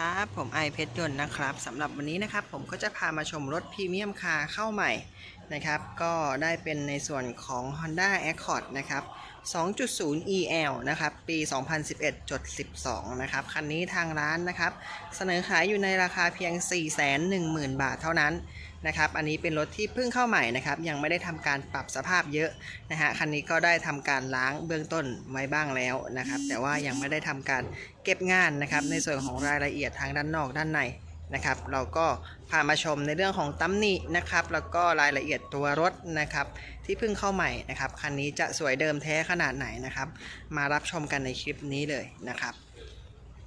ครับผมไอเพชรยนต์นะครับสำหรับวันนี้นะครับผมก็จะพามาชมรถพรีเมียมคาร์เข้าใหม่นะครับ ก็ได้เป็นในส่วนของ Honda Accord นะครับ 2.0 EL นะครับ ปี 2011จด12 นะครับ คันนี้ทางร้านนะครับ เสนอขายอยู่ในราคาเพียง 410,000 บาทเท่านั้น นะครับ อันนี้เป็นรถที่เพิ่งเข้าใหม่นะครับ ยังไม่ได้ทำการปรับสภาพเยอะนะฮะ คันนี้ก็ได้ทำการล้างเบื้องต้นไว้บ้างแล้วนะครับ แต่ว่ายังไม่ได้ทำการเก็บงานนะครับ ในส่วนของรายละเอียดทางด้านนอกด้านในนะครับ เราก็พามาชมในเรื่องของตำหนินะครับ แล้วก็รายละเอียดตัวรถนะครับ ที่เพิ่งเข้าใหม่นะครับ คันนี้จะสวยเดิมแท้ขนาดไหนนะครับ มารับชมกันในคลิปนี้เลยนะครับ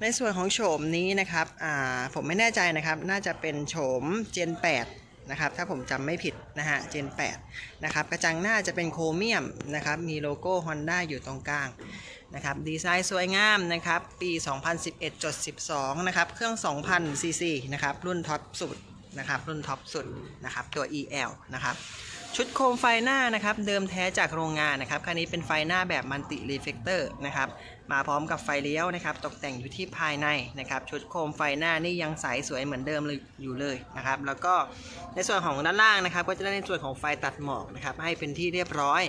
ในส่วนของโฉมนี้นะครับอ่าผมไม่แน่ใจนะครับ น่าจะเป็นโฉม Gen 8 นะครับถ้าผมจำไม่ผิดนะฮะ Gen 8 นะครับ กระจังหน้าจะเป็นโครเมียมนะครับ มีโลโก้ Honda อยู่ตรงกลางนะครับ ดีไซน์สวยงามนะครับ ปี 2011.12 นะครับ เครื่อง 2,000ซีซีนะครับ รุ่นท็อปสุด นะครับรุ่นท็อปสุดนะครับตัว EL นะครับชุดโคมไฟหน้านะครับเดิมแท้จากโรงงานนะครับคันนี้เป็นไฟหน้าแบบมัลติรีเฟกเตอร์นะครับมาพร้อมกับไฟเลี้ยวนะครับตกแต่งอยู่ที่ภายในนะครับชุดโคมไฟหน้านี่ยังใสสวยเหมือนเดิมเลยอยู่เลยนะครับแล้วก็ในส่วนของด้านล่างนะครับก็จะได้ในส่วนของไฟตัดหมอกนะครับให้เป็นที่เรียบร้อย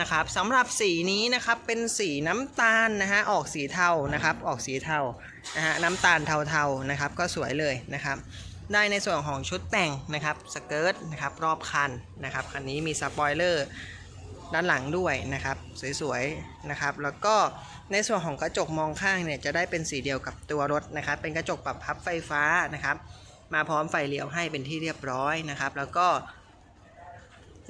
นะครับสำหรับสีนี้นะครับเป็นสีน้ำตาลนะฮะออกสีเทานะครับออกสีเทานะฮะน้ำตาลเทาๆนะครับก็สวยเลยนะครับ ได้ในส่วนของชุดแต่งนะครับสเกิร์ตนะครับรอบคันนะครับคันนี้มีสปอยเลอร์ด้านหลังด้วยนะครับสวยๆนะครับแล้วก็ในส่วนของกระจกมองข้างเนี่ยจะได้เป็นสีเดียวกับตัวรถนะครับ เป็นกระจกปรับพับไฟฟ้านะครับ มาพร้อมไฟเลี้ยวให้เป็นที่เรียบร้อยนะครับ แล้วก็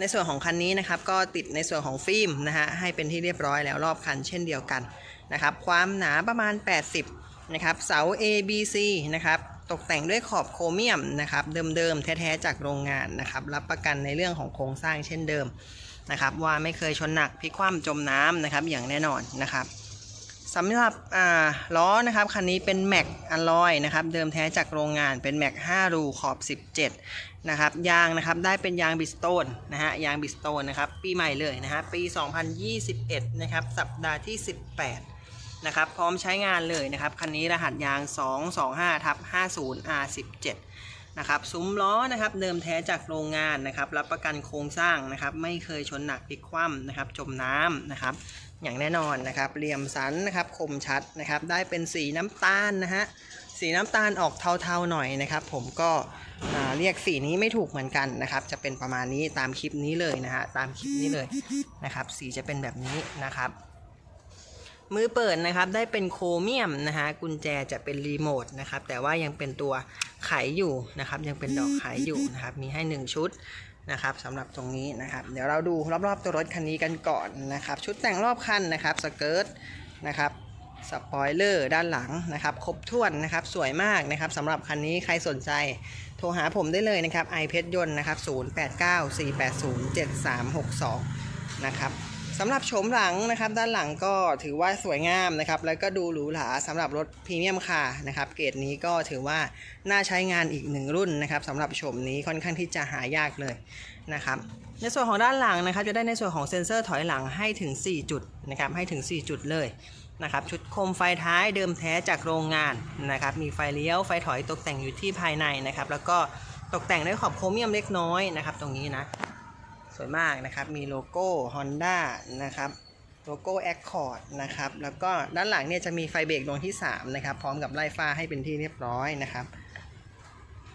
ในส่วนของคันนี้นะครับ ก็ติดในส่วนของฟิล์มนะฮะให้เป็นที่เรียบร้อยแล้วรอบคันเช่นเดียวกันนะครับ ความหนาประมาณ 80นะครับเสา A B C นะครับ ตกแต่งด้วยขอบโครเมียมนะครับเดิมๆแท้ๆจากโรงงานนะครับรับประกันในเรื่องของโครงสร้างเช่นเดิมนะครับว่าไม่เคยชนหนักพลิกคว่ำจมน้ำนะครับอย่างแน่นอนนะครับสำหรับล้อนะครับคันนี้เป็นแม็กอลลอยนะครับเดิมแท้จากโรงงานเป็นแม็ก5รูขอบ 17นะครับยางนะครับได้เป็นยางบิสโตนนะฮะยางบิสโตนนะครับปีใหม่เลยนะฮะปี 2021นะครับสัปดาห์ที่ 18 นะครับ พร้อมใช้งานเลยนะครับ คันนี้รหัสยาง 225ทับ 50 R17 นะครับซุ้มล้อนะครับเดิมแท้จากโรงงานนะครับ รับประกันโครงสร้างนะครับ ไม่เคยชนหนักพลิกคว่ำนะครับ จมน้ำนะครับ อย่างแน่นอนนะครับเหลี่ยมสันนะครับคมชัดนะครับ ได้เป็นสีน้ำตาลนะฮะสีน้ำตาลออกเทาๆหน่อยนะครับ ผมก็เรียกสีนี้ไม่ถูกเหมือนกันนะครับ จะเป็นประมาณนี้ตามคลิปนี้เลยนะฮะตามคลิปนี้เลยนะครับ สีจะเป็นแบบนี้นะครับ มือเปิดนะครับได้เป็นโครเมียมนะฮะกุญแจจะเป็นรีโมทนะครับแต่ว่ายังเป็นตัวไขอยู่นะครับ ยังเป็นดอกไขอยู่นะครับ มีให้ 1 ชุดนะครับสำหรับตรงนี้นะครับ เดี๋ยวเราดูรอบๆตัวรถคันนี้กันก่อนนะครับ ชุดแต่งรอบคันนะครับสเกิร์ตนะครับสปอยเลอร์ด้านหลังนะครับ ครบถ้วนนะครับสวยมากนะครับสำหรับคันนี้ใครสนใจโทรหาผมได้เลยนะครับไอเพชรยนต์นะครับ 0894807362 นะครับ สำหรับโฉมหลังนะครับ ด้านหลังก็ถือว่าสวยงามนะครับ แล้วก็ดูหรูหราสำหรับรถพรีเมียมคาร์นะครับ เกรดนี้ก็ถือว่าน่าใช้งานอีกหนึ่งรุ่นนะครับสำหรับโฉมนี้ค่อนข้างที่จะหายากเลยนะครับ ในส่วนของด้านหลังนะครับ จะได้ในส่วนของเซ็นเซอร์ถอยหลังให้ถึง 4 จุดนะครับ ให้ถึง 4 จุดเลยนะครับ ชุดโคมไฟท้ายเดิมแท้จากโรงงานนะครับ มีไฟเลี้ยวไฟถอยตกแต่งอยู่ที่ภายในนะครับ แล้วก็ตกแต่งด้วยขอบโครเมียมเล็กน้อยนะครับ ตรงนี้นะ สวยมากนะครับมีโลโก้ Honda นะครับโลโก้ Accord นะครับแล้วก็ด้านหลังเนี่ยจะมีไฟเบรกดวงที่3นะครับพร้อมกับไล่ฟ้าให้เป็นที่เรียบร้อยนะครับ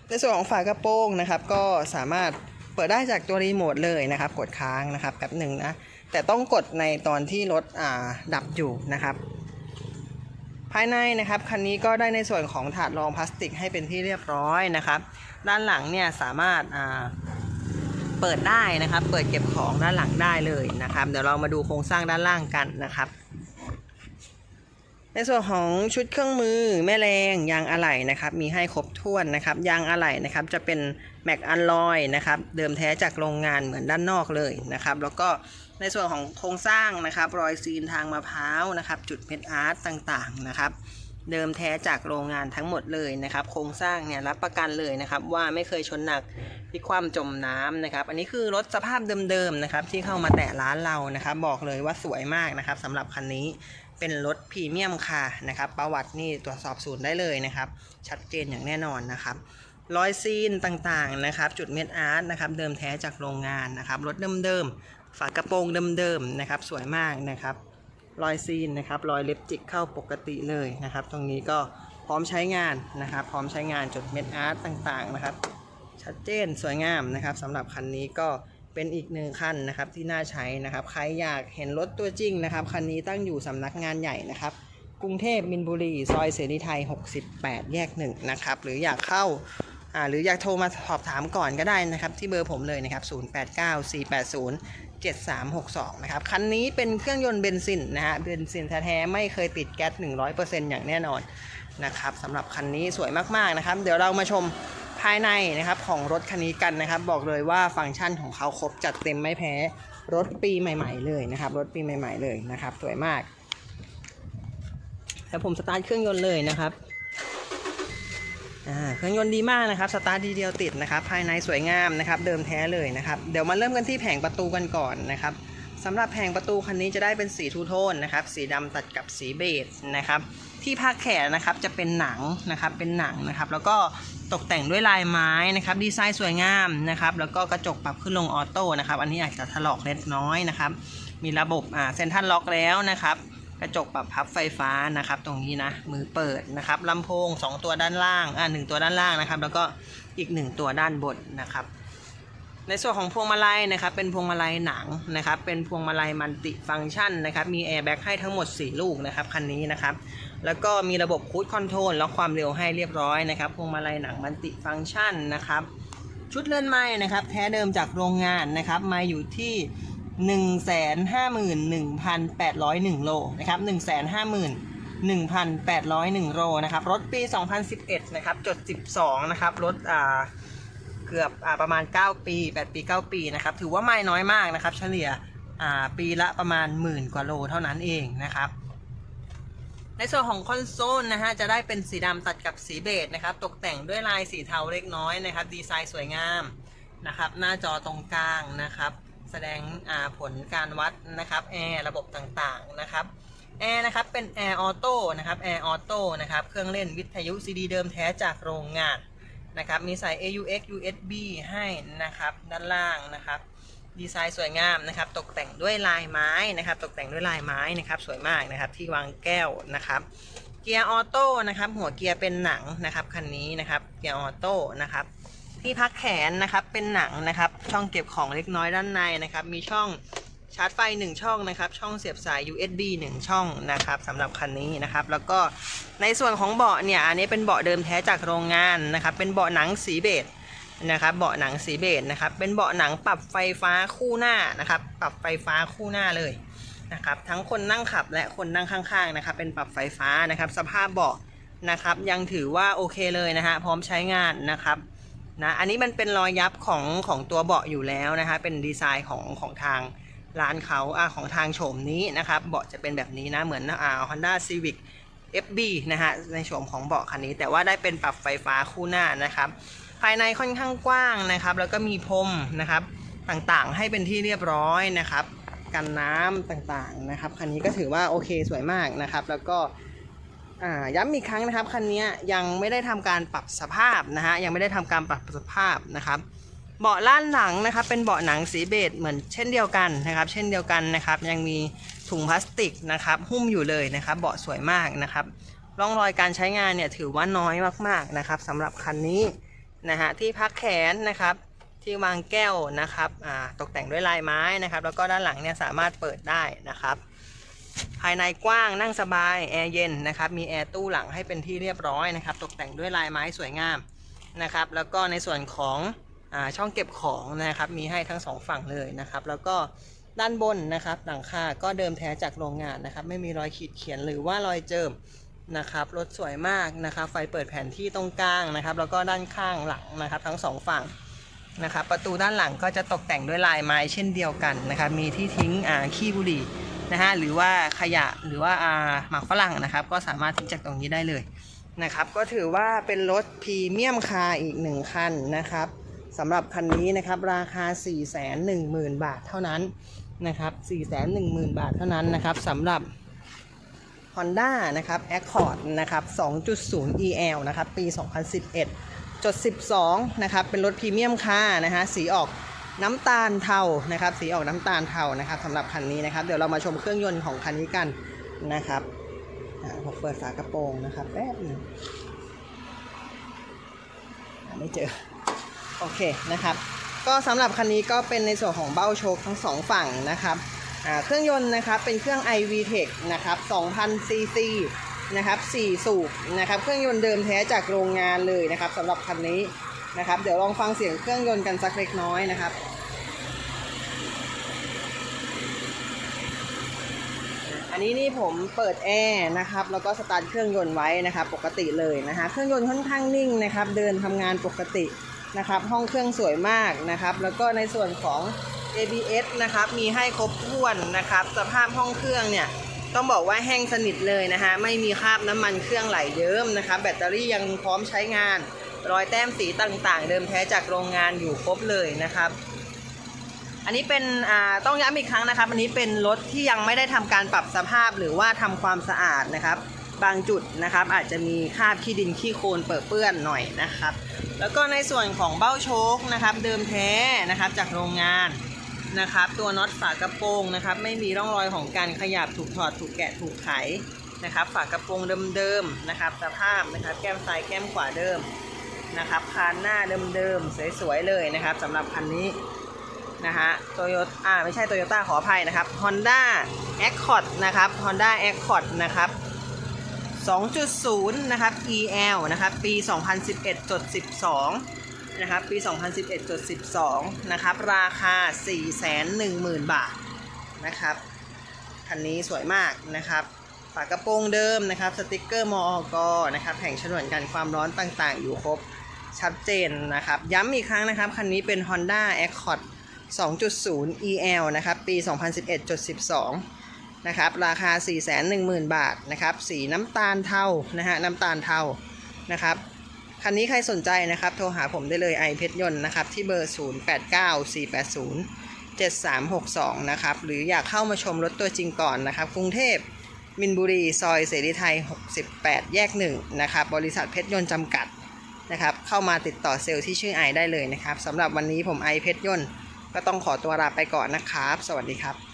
ในส่วนของฝากระโปรงนะครับก็สามารถเปิดได้จากตัวรีโมทเลยนะครับกดค้างนะครับแป๊บหนึ่งนะแต่ต้องกดในตอนที่รถอ่าดับอยู่นะครับ ภายในนะครับคันนี้ก็ได้ในส่วนของถาดรองพลาสติกให้เป็นที่เรียบร้อยนะครับ ด้านหลังเนี่ยสามารถอ่า เปิดได้นะครับ เปิดเก็บของด้านหลังได้เลยนะครับ เดี๋ยวเรามาดูโครงสร้างด้านล่างกันนะครับ ในส่วนของชุดเครื่องมือแม่แรงยางอะไหล่นะครับ มีให้ครบถ้วนนะครับ ยางอะไหล่นะครับจะเป็นแม็กอัลลอยนะครับ เดิมแท้จากโรงงานเหมือนด้านนอกเลยนะครับ แล้วก็ในส่วนของโครงสร้างนะครับ รอยซีนทางมะพร้าวนะครับ จุดเพชรอาร์ตต่างๆนะครับ เดิมแท้จากโรงงานทั้งหมดเลยนะครับ โครงสร้างเนี่ยรับประกันเลยนะครับ ว่าไม่เคยชนหนักพลิกคว่ำจมน้ำนะครับ อันนี้คือรถสภาพเดิมๆนะครับ ที่เข้ามาแตะร้านเรานะครับ บอกเลยว่าสวยมากนะครับสำหรับคันนี้เป็นรถพรีเมียมคาร์นะครับ ประวัตินี่ตรวจสอบศูนย์ได้เลยนะครับ ชัดเจนอย่างแน่นอนนะครับรอยซีนต่างๆนะครับ จุดเม็ดอาร์ตนะครับ เดิมแท้จากโรงงานนะครับรถเดิมๆฝากระโปรงเดิมๆนะครับ สวยมากนะครับ รอยซีนนะครับรอยเล็บจิกเข้าปกติเลยนะครับ ตรงนี้ก็พร้อมใช้งานนะครับ พร้อมใช้งานจดเม็ดอาร์ตต่างๆนะครับ ชัดเจนสวยงามนะครับสำหรับคันนี้ก็เป็นอีกหนึ่งคันนะครับที่น่าใช้นะครับ ใครอยากเห็นรถตัวจริงนะครับคันนี้ตั้งอยู่สำนักงานใหญ่นะครับกรุงเทพมินบุรีซอยเสรีไทย 68 แยกหนึ่งนะครับหรืออยากเข้าอ่าหรืออยากโทรมาสอบถามก่อนก็ได้นะครับ ที่เบอร์ผมเลยนะครับ 089480 7362 นะครับ คันนี้เป็นเครื่องยนต์เบนซินนะฮะ เบนซินแท้ๆไม่เคยติดแก๊ส 100%อย่างแน่นอนนะครับสำหรับคันนี้สวยมากๆนะครับ เดี๋ยวเรามาชมภายในนะครับของรถคันนี้กันนะครับ บอกเลยว่าฟังก์ชันของเขาครบจัดเต็มไม่แพ้รถปีใหม่ ๆ เลยนะครับ รถปีใหม่ ๆ เลยนะครับ สวยมากแล้วผมสตาร์ทเครื่องยนต์เลยนะครับ เครื่องยนต์ดีมากนะครับสตาร์ทดีเดียวติดนะครับภายในสวยงามนะครับเดิมแท้เลยนะครับเดี๋ยวมาเริ่มกันที่แผงประตูกันก่อนนะครับสำหรับแผงประตูคันนี้จะได้เป็นสีทูโทนนะครับสีดำตัดกับสีเบจนะครับที่ภาคแขนนะครับจะเป็นหนังนะครับเป็นหนังนะครับแล้วก็ตกแต่งด้วยลายไม้นะครับดีไซน์สวยงามนะครับแล้วก็กระจกปรับขึ้นลงออโต้นะครับอันนี้อาจจะถลอกเล็กน้อยนะครับมีระบบอ่าเซนทัลล็อกแล้วนะครับ กระจกปรับพับไฟฟ้านะครับ ตรงนี้นะมือเปิดนะครับลำโพง 2 ตัวด้านล่างอ่าหนึ่งตัวด้านล่างนะครับ แล้วก็อีก 1 ตัวด้านบนนะครับ ในส่วนของพวงมาลัยนะครับ เป็นพวงมาลัยหนังนะครับ เป็นพวงมาลัยมัลติฟังก์ชันนะครับ มีแอร์แบ็กให้ทั้งหมด 4 ลูกนะครับคันนี้นะครับ แล้วก็มีระบบคูดคอนโทรลล็อกความเร็วให้เรียบร้อยนะครับ พวงมาลัยหนังมัลติฟังก์ชันนะครับ ชุดเลื่อนไม้นะครับ แท้เดิมจากโรงงานนะครับ มาอยู่ที่ 151,801 โลนะครับ151,801 โลนะครับ รถปี 2011 นะครับ จด 12 นะครับ รถอ่าเกือบอ่าประมาณ 9 ปี 8 ปี 9 ปีนะครับ ถือว่าไม่น้อยมากนะครับ เฉลี่ยอ่าปีละประมาณหมื่นกว่าโลเท่านั้นเองนะครับในส่วนของคอนโซลนะฮะจะได้เป็นสีดำตัดกับสีเบจนะครับ ตกแต่งด้วยลายสีเทาเล็กน้อยนะครับ ดีไซน์สวยงามนะครับ หน้าจอตรงกลางนะครับ แสดงผลการวัดนะครับแอร์ระบบต่างๆนะครับแอร์นะครับเป็นแอร์ออโต้นะครับแอร์ออโต้นะครับเครื่องเล่นวิทยุซีดีเดิมแท้จากโรงงานนะครับมีสาย AUX USB ให้นะครับด้านล่างนะครับดีไซน์สวยงามนะครับตกแต่งด้วยลายไม้นะครับตกแต่งด้วยลายไม้นะครับสวยมากนะครับที่วางแก้วนะครับเกียร์ออโต้นะครับหัวเกียร์เป็นหนังนะครับคันนี้นะครับเกียร์ออโต้นะครับ ที่พักแขนนะครับเป็นหนังนะครับ ช่องเก็บของเล็กน้อยด้านในนะครับ มีช่องชาร์จไฟ 1 ช่องนะครับ ช่องเสียบสาย USB 1 ช่องนะครับสำหรับคันนี้นะครับ แล้วก็ในส่วนของเบาะเนี่ยอันนี้เป็นเบาะเดิมแท้จากโรงงานนะครับ เป็นเบาะหนังสีเบจนะครับเบาะหนังสีเบจนะครับ เป็นเบาะหนังปรับไฟฟ้าคู่หน้านะครับ ปรับไฟฟ้าคู่หน้าเลยนะครับ ทั้งคนนั่งขับและคนนั่งข้างๆนะครับ เป็นปรับไฟฟ้านะครับ สภาพเบาะนะครับ ยังถือว่าโอเคเลยนะฮะพร้อมใช้งานนะครับ นะอันนี้มันเป็นรอยยับของของตัวเบาะอยู่แล้วนะฮะเป็นดีไซน์ของของทางร้านเขาอ่าของทางโฉมนี้นะครับเบาะจะเป็นแบบนี้นะเหมือนอ่า Honda Civic FB นะฮะในโฉมของเบาะคันนี้ แต่ว่าได้เป็นปรับไฟฟ้าคู่หน้านะครับ ภายในค่อนข้างกว้างนะครับ แล้วก็มีพรมนะครับต่างๆ ให้เป็นที่เรียบร้อยนะครับ กันน้ำต่างๆนะครับคันนี้ก็ถือว่าโอเคสวยมากนะครับ แล้วก็ อ่าย้ำอีกครั้งนะครับคันนี้ยังไม่ได้ทำการปรับสภาพนะฮะยังไม่ได้ทำการปรับสภาพนะครับเบาะล้านหลังนะครับเป็นเบาะหนังสีเบจเหมือนเช่นเดียวกันนะครับ เช่นเดียวกันนะครับ ยังมีถุงพลาสติกนะครับหุ้มอยู่เลยนะครับ เบาะสวยมากนะครับร่องรอยการใช้งานเนี่ยถือว่าน้อยมากๆนะครับสำหรับคันนี้นะฮะที่พักแขนนะครับที่วางแก้วนะครับตกแต่งด้วยลายไม้นะครับ แล้วก็ด้านหลังเนี่ยสามารถเปิดได้นะครับ ภายในกว้างนั่งสบายแอร์เย็นนะครับมีแอร์ตู้หลังให้เป็นที่เรียบร้อยนะครับตกแต่งด้วยลายไม้สวยงามนะครับแล้วก็ในส่วนของอช่องเก็บของนะครับมีให้ทั้งสองฝั่งเลยนะครับแล้วก็ด้านบนนะครับหลังคาก็เดิมแท้จากโรงงานนะครับไม่มีรอยขีดเขียนหรือว่ารอยเจิมนะครับรถสวยมากนะครับไฟเปิดแผนที่ตรงกลางนะครับแล้วก็ด้านข้างหลังนะครับทั้งสองฝั่งนะครับประตูด้านหลังก็จะตกแต่งด้วยลายไม้เช่นเดียวกันนะครับมีที่ทิ้งขี้บุหรี่ นะฮะหรือว่าขยะหรือว่าอาหมากฝรั่งนะครับ ก็สามารถทิ้งจากตรงนี้ได้เลยนะครับ ก็ถือว่าเป็นรถพรีเมียมคาร์อีกหนึ่งคันนะครับสำหรับคันนี้นะครับราคา 4 1 0 0 0 0 บาทเท่านั้นนะครับ4 1 0 0 0 0 บาทเท่านั้นนะครับสำหรับ Honda นะครับ Accord นะครับ 2.0 EL นะครับ ปี 2011 จด 12 นะครับ เป็นรถพรีเมียมค่านะฮะ สีออก น้ำตาลเทานะครับ สีออกน้ำตาลเทานะครับสำหรับคันนี้นะครับ เดี๋ยวเรามาชมเครื่องยนต์ของคันนี้กันนะครับผมเปิดฝากระโปรงนะครับแป๊บนึงไม่เจอ โอเคนะครับ ก็สำหรับคันนี้ก็เป็นในส่วนของเบ้าโชคทั้งสองฝั่งนะครับเครื่องยนต์นะครับเป็นเครื่อง iVTEC นะครับ2,000 cc นะครับ 4 สูบนะครับเครื่องยนต์เดิมแท้จากโรงงานเลยนะครับสำหรับคันนี้นะครับ เดี๋ยวลองฟังเสียงเครื่องยนต์กันสักเล็กน้อยนะครับ นนี้นี่ผมเปิดแอร์นะครับแล้วก็สตาร์ทเครื่องยนต์ไว้นะครับปกติเลยนะฮะเครื่องยนต์ค่อนข้างนิ่งนะครับ เดินทำงานปกตินะครับ ห้องเครื่องสวยมากนะครับ แล้วก็ในส่วนของ ABS นะครับมีให้ครบถ้วนนะครับ สภาพห้องเครื่องเนี่ยต้องบอกว่าแห้งสนิทเลยนะฮะไม่มีคราบน้ำมันเครื่องไหลเยิ้มนะครับแบตเตอรี่ยังพร้อมใช้งาน รอยแต้มสีต่างๆ เดิมแท้จากโรงงานอยู่ครบเลยนะครับ อันนี้เป็นต้องย้ำอีกครั้งนะครับ อันนี้เป็นรถที่ยังไม่ได้ทำการปรับสภาพหรือว่าทำความสะอาดนะครับ บางจุดนะครับ อาจจะมีคราบขี้ดินขี้โคลนเปื้อนเปื้อนหน่อยนะครับ แล้วก็ในส่วนของเบ้าโชคนะครับ เดิมแท้นะครับจากโรงงานนะครับ ตัวน็อตฝากระโปรงนะครับ ไม่มีร่องรอยของการขยับถูกถอดถูกแกะถูกไขนะครับ ฝากระโปรงเดิมๆนะครับ สภาพนะครับ แก้มซ้ายแก้มขวาเดิมนะครับคานหน้าเดิมๆสวยๆเลยนะครับสำหรับคันนี้ นะฮะโตโยต้าไม่ใช่โตโยต้าขออภัยนะครับ Honda Accord นะครับ Honda Accord นะครับ 2.0 นะครับ EL นะครับ ปี 2011จด12 นะครับ ปี 2011จด12 นะครับ ราคา 410,000 บาท นะครับ คันนี้สวยมากนะครับ ฝากระโปรงเดิมนะครับ สติกเกอร์มอกนะครับ แผงฉนวนกันความร้อนต่างๆ อยู่ครบ ชัดเจนนะครับ ย้ำอีกครั้งนะครับ คันนี้เป็น Honda Accord 2.0 EL นะครับ ปี 2011.12 นะครับ ราคา 410,000 บาท นะครับ สีน้ำตาลเทา นะฮะ น้ำตาลเทา นะครับ คันนี้ใครสนใจนะครับ โทรหาผมได้เลยไอเพชรยนต์นะครับ ที่เบอร์ 089480 7362 นะครับ หรืออยากเข้ามาชมรถตัวจริงก่อนนะครับ กรุงเทพมินบุรี ซอยเสรีไทย 68 แยก 1 นะครับ บริษัทเพชรยนต์จำกัดนะครับ เข้ามาติดต่อเซลล์ที่ชื่อไอได้เลยนะครับสำหรับวันนี้ผมไอเพชรยนต์ ก็ต้องขอตัวลาไปก่อนนะครับ สวัสดีครับ